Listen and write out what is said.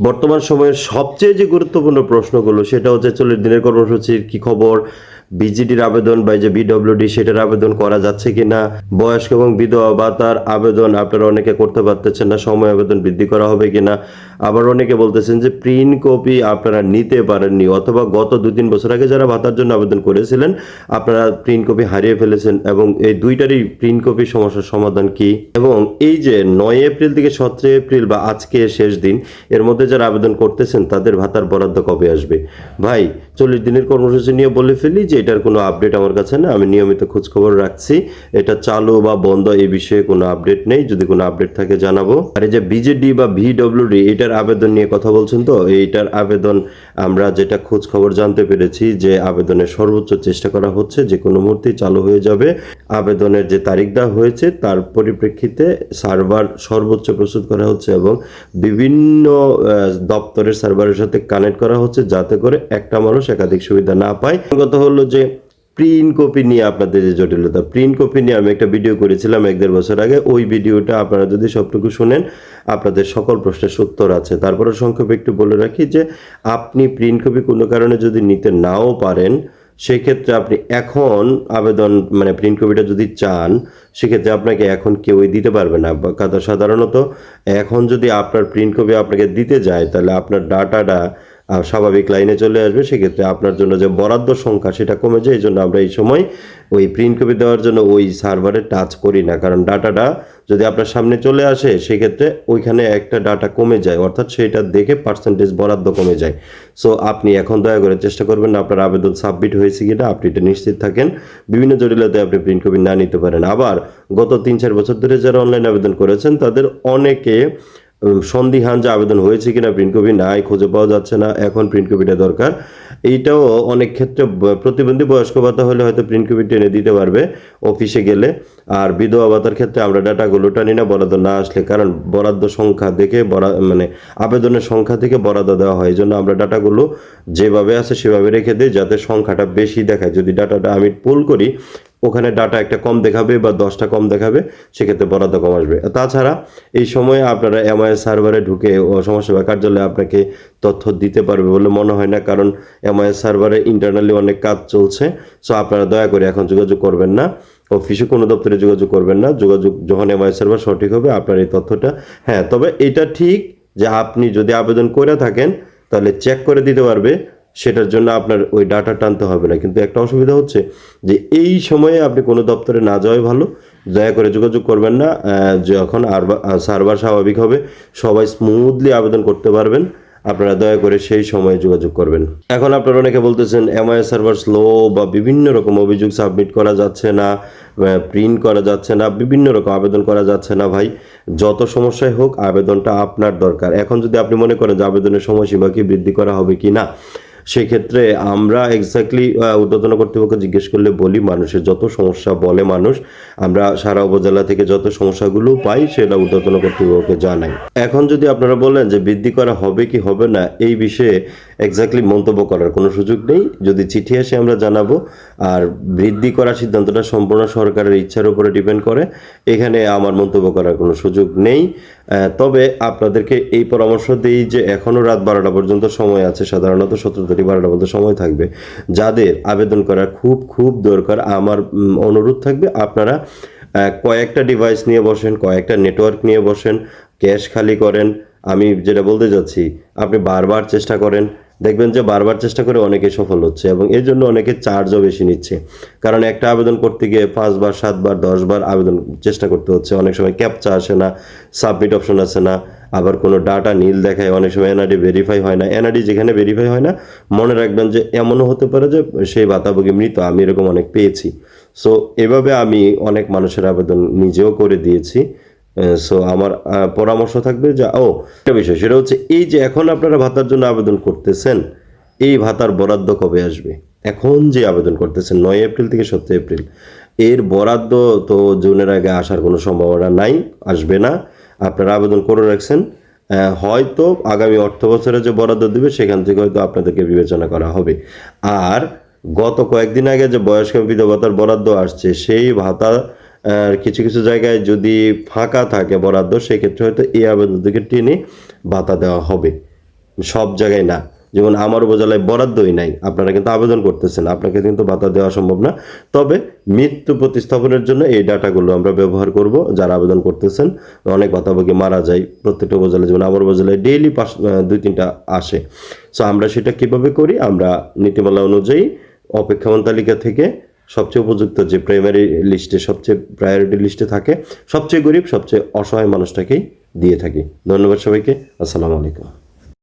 বর্তমান সময়ের সবচেয়ে যে গুরুত্বপূর্ণ প্রশ্নগুলো সেটা হচ্ছে চল্লিশ দিনের কর্মসূচির কি খবর? বিজিডির আবেদন বা যে বিডব্লিউডি সেটার আবেদন করা যাচ্ছে কিনা, বয়স্ক এবং বিধবা ভাতার আবেদন আপনারা অনেকে করতে পারতেছেন না, সময় আবেদন বৃদ্ধি করা হবে কিনা। আবার অনেকে বলতেছেন যে প্রিন্ট কপি আপনারা নিতে পারেননি অথবা গত দু তিন বছর আগে যারা ভাতার জন্য আবেদন করেছিলেন, আপনারা প্রিন্ট কপি হারিয়ে ফেলেছেন এবং এই দুইটারই প্রিন্ট কপি সমস্যার সমাধান কি? এবং এই যে নয় এপ্রিল থেকে সতেরো এপ্রিল বা আজকে শেষ দিন, এর মধ্যে যারা আবেদন করতেছেন তাদের ভাতার বরাদ্দ কবে আসবে? ভাই, চল্লিশ দিনের কর্মসূচি নিয়ে বলে ফেলি যে এটার কোনো আপডেট আমার কাছে না, আমি নিয়মিত খোঁজখবর রাখছি। এটা চালু বা বন্ধ এই বিষয়ে কোনো আপডেট নেই, যদি কোনো আপডেট থাকে জানাব। আর এই যে বিজেডি বা ভিডব্লিউডি এটার আবেদন নিয়ে কথা বলছেন তো, এইটার আবেদন আমরা যেটা খোঁজ খবর জানতে পেরেছি যে আবেদনের সর্বোচ্চ চেষ্টা করা হচ্ছে, যে কোনো মুহূর্তেই চালু হয়ে যাবে। আবেদনের যে তারিখ দেওয়া হয়েছে, তার পরিপ্রেক্ষিতে সার্ভার সর্বোচ্চ প্রস্তুত করা হচ্ছে এবং বিভিন্ন দপ্তরের সার্ভারের সাথে কানেক্ট করা হচ্ছে যাতে করে একটা মানুষ একাধিক সুবিধা না পায়। কথা হলো যে প্রিন্ট কপি নিয়ে আপনাদের যে জটিলতা প্রিন্ট কপি নিয়ে আমি একটা ভিডিও করেছিলাম এক দেড় বছর আগে। ওই ভিডিওটা আপনারা যদি সবটুকু শুনেন, আপনাদের সকল প্রশ্নের উত্তর আছে। তারপরে সংক্ষেপে একটু বলে রাখি যে, আপনি প্রিন্ট কপি কোনো কারণে যদি নিতে নাও পারেন সেক্ষেত্রে আপনি এখন আবেদন মানে প্রিন্ট কপিটা যদি চান, সেক্ষেত্রে আপনাকে এখন কেউই দিতে পারবে না। সাধারণত, এখন যদি আপনার প্রিন্ট কপি আপনাকে দিতে যায়, তাহলে আপনার ডাটাটা স্বাভাবিক লাইনে চলে আসবে, সেক্ষেত্রে আপনার জন্য যে বরাদ্দ সংখ্যা সেটা কমে যায়, এই জন্য আমরা এই সময় ওই প্রিন্ট কপি দেওয়ার জন্য ওই সার্ভারে টাচ করি না। কারণ ডাটাটা যদি আপনার সামনে চলে আসে, সেক্ষেত্রে ওইখানে একটা ডাটা কমে যায়, অর্থাৎ সেটা দেখে পার্সেন্টেজ বরাদ্দ কমে যায়। সো আপনি এখন দয়া করে চেষ্টা করবেন আপনার আবেদন সাবমিট হয়েছে কিনা, আপনি এটা নিশ্চিত থাকেন। বিভিন্ন জটিলতায় আপনি প্রিন্ট কপি না নিতে পারেন। আবার, গত তিন চার বছর ধরে যারা অনলাইন আবেদন করেছেন, তাদের অনেকে সন্দিহান যে আবেদন হয়েছে কিনা প্রিন্ট কপি নাই, খুঁজে পাওয়া যাচ্ছে না, এখন প্রিন্ট কপিটা দরকার। এইটাও অনেক ক্ষেত্রে প্রতিবন্ধী বয়স্ক ভাতা হলে হয়তো প্রিন্ট কপি টেনে দিতে পারবে অফিসে গেলে। আর বিধবা ভাতার ক্ষেত্রে আমরা ডাটাগুলো টানি না, বরাদ্দ না আসলে, কারণ বরাদ্দ সংখ্যা দেখে বরা মানে আবেদনের সংখ্যা থেকে বরাদ্দ দেওয়া হয়। এই জন্য আমরা ডাটাগুলো যেভাবে আছে সেভাবে রেখে দিই, যাতে সংখ্যাটা বেশি দেখায়। যদি ডাটাটা আমি পুল করি ওখানে ডাটা একটা কম দেখাবে বা দশটা কম দেখাবে, সেক্ষেত্রে বরাদ্দ কম আসবে। তাছাড়া এই সময়ে আপনারা এমআইএস সার্ভারে ঢুকে সমাজসেবা কার্যালয়ে আপনাকে তথ্য দিতে পারবে বলে মনে হয় না, কারণ এমআইএস সার্ভারে ইন্টারনালি অনেক কাজ চলছে। সো আপনারা দয়া করে এখন যোগাযোগ করবেন না, অফিসে কোনো দপ্তরে যোগাযোগ করবেন না। যোগাযোগ যখন এমআইএস সার্ভার সঠিক হবে, আপনার এই তথ্যটা হ্যাঁ তবে এটা ঠিক যে আপনি যদি আবেদন করে থাকেন, তাহলে চেক করে দিতে পারবে। সেটার জন্য আপনার ওই ডাটা টানতে হবে না। কিন্তু একটা অসুবিধা হচ্ছে যে এই সময়ে আপনি কোনো দপ্তরে না যাওয়াই ভালো। দয়া করে যোগাযোগ করবেন না। যখন আর সার্ভার স্বাভাবিক হবে, সবাই স্মুথলি আবেদন করতে পারবেন। আপনারা দয়া করে সেই সময়ে যোগাযোগ করবেন। এখন আপনারা অনেকে বলতেছেন এমআই সার্ভার স্লো বা বিভিন্ন রকম অভিযোগ সাবমিট করা যাচ্ছে না প্রিন্ট করা যাচ্ছে না, বিভিন্ন রকম আবেদন করা যাচ্ছে না ভাই। যত সমস্যাই হোক, আবেদনটা আপনার দরকার। এখন যদি আপনি মনে করেন যে আবেদনের সময়সীমা কি বৃদ্ধি করা হবে কি না সেক্ষেত্রে আমরা এক্স্যাক্টলি উদ্বোধন কর্তৃপক্ষ জিজ্ঞেস করলে বলি মানুষের যত সমস্যা বলে মানুষ, আমরা সারা উপজেলা থেকে যত সমস্যাগুলো পাই সেটা উদ্বোধন কর্তৃপক্ষকে জানাই এখন যদি আপনারা বলেন যে বৃদ্ধি করা হবে কি হবে না, এই বিষয়ে এক্স্যাক্টলি মন্তব্য করার কোনো সুযোগ নেই। যদি চিঠি আসে আমরা জানাব। আর বৃদ্ধি করার সিদ্ধান্তটা সম্পূর্ণ সরকারের ইচ্ছার উপরে ডিপেন্ড করে। এখানে আমার মন্তব্য করার কোনো সুযোগ নেই। তবে আপনাদেরকে এই পরামর্শ দিই যে এখনও রাত বারোটা পর্যন্ত সময় আছে। সাধারণত সতেরো তারিখ বারোটা পর্যন্ত সময় থাকবে। যাদের আবেদন করা খুব খুব দরকার, আমার অনুরোধ থাকবে আপনারা কয়েকটা ডিভাইস নিয়ে বসেন, কয়েকটা নেটওয়ার্ক নিয়ে বসেন ক্যাশ খালি করেন। আমি যেটা বলতে যাচ্ছি, আপনি বারবার চেষ্টা করেন দেখবেন যে বারবার চেষ্টা করে অনেকে সফল হচ্ছে এবং এর জন্য অনেকে চার্জও বেশি নিচ্ছে। কারণ একটা আবেদন করতে গিয়ে পাঁচবার, সাতবার, দশবার আবেদন চেষ্টা করতে হচ্ছে। অনেক সময় ক্যাপচা আসে না সাবমিট অপশন আসে না, আবার কোনো ডাটা নীল দেখায়, অনেক সময় এনআরডি ভেরিফাই হয় না। এনআরডি যেখানে ভেরিফাই হয় না, মনে রাখবেন যে এমনও হতে পারে যে সেই ভাতাভোগী মৃত। আমি এরকম অনেক পেয়েছি। সো এভাবে আমি অনেক মানুষের আবেদন নিজেও করে দিয়েছি। সো আমার পরামর্শ থাকবে যে, ও, একটা বিষয়, সেটা হচ্ছে এই যে এখন আপনারা ভাতার জন্য আবেদন করতেছেন, এই ভাতার বরাদ্দ কবে আসবে? এখন যে আবেদন করতেছেন, নয় এপ্রিল থেকে সতেরো এপ্রিল, এর বরাদ্দ তো জুনের আগে আসার কোনো সম্ভাবনা নাই, আসবে না, আপনারা আবেদন করে রাখছেন হয়তো আগামী অর্থ বছরে যে বরাদ্দ দেবে, সেখান থেকে হয়তো আপনাদেরকে বিবেচনা করা হবে। আর গত কয়েকদিন আগে যে বয়স্ক বিধবতার বরাদ্দ আসছে, সেই ভাতা আহ, কিছু কিছু জায়গায় যদি ফাঁকা থাকে বরাদ্দ সেক্ষেত্রে হয়তো এই আবেদন থেকে টেনে ভাতা দেওয়া হবে। সব জায়গায় না। যেমন আমার উপজেলায় বরাদ্দই নাই। আপনারা কিন্তু আবেদন করতেছেন। আপনাকে কিন্তু ভাতা দেওয়া সম্ভব না। তবে মৃত্যু প্রতিস্থাপনের জন্য এই ডাটাগুলো আমরা ব্যবহার করব। যারা আবেদন করতেছেন অনেক ভাতাভোগী মারা যায় প্রত্যেকটা উপজেলায়। যেমন আমার উপজেলায় ডেইলি পাঁচ দুই তিনটা আসে। সো আমরা সেটা কীভাবে করি? আমরা নীতিমালা অনুযায়ী অপেক্ষমান তালিকা থেকে সবচেয়ে উপযুক্ত যে প্রাইমারি লিস্টে সবচেয়ে প্রায়োরিটি লিস্টে থাকে, সবচেয়ে গরিব, সবচেয়ে অসহায় মানুষটাকেই দিয়ে থাকি। ধন্যবাদ সবাইকে। আসসালামু আলাইকুম।